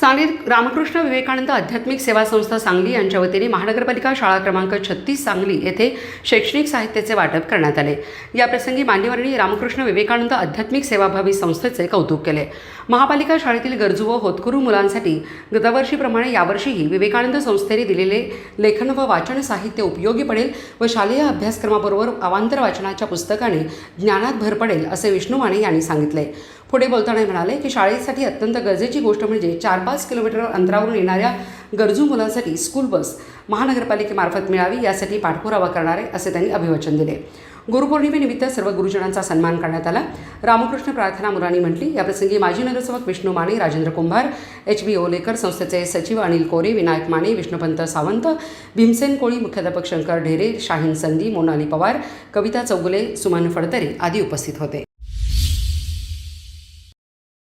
सांगलीत रामकृष्ण विवेकानंद आध्यात्मिक सेवा संस्था सांगली यांच्या वतीने महानगरपालिका शाळा क्रमांक छत्तीस सांगली येथे शैक्षणिक साहित्याचे वाटप करण्यात आले. याप्रसंगी मान्यवरांनी रामकृष्ण विवेकानंद आध्यात्मिक सेवाभावी संस्थेचे कौतुक केले. महापालिका शाळेतील गरजू व होतकरू मुलांसाठी गतवर्षीप्रमाणे यावर्षीही विवेकानंद संस्थेने दिलेले लेखन व वाचन साहित्य उपयोगी पडेल व शालेय अभ्यासक्रमाबरोबर अवांतर वाचनाच्या पुस्तकाने ज्ञानात भर पडेल असे विष्णू माने यांनी सांगितले. पुढे बोलताना म्हणाले की शाळेसाठी अत्यंत गरजेची गोष्ट म्हणजे चार पाच किलोमीटर अंतरावरून येणाऱ्या गरजू मुलांसाठी स्कूल बस महानगरपालिकेमार्फत मिळावी यासाठी पाठपुरावा करणारे असे त्यांनी अभिवचन दिले. गुरुपौर्णिमेनिमित्त सर्व गुरुजनांचा सन्मान करण्यात आला. रामकृष्ण प्रार्थना मुलांनी म्हटली याप्रसंगी माजी नगरसेवक विष्णू माने राजेंद्र कुंभार एच बी ओलेकर संस्थेचे सचिव अनिल कोरे विनायक माने विष्णुपंत सावंत भीमसेन कोळी मुख्याध्यापक शंकर ढेरे शाहीन संधी मोनाली पवार कविता चौगुले सुमन फडतरे आदी उपस्थित होते.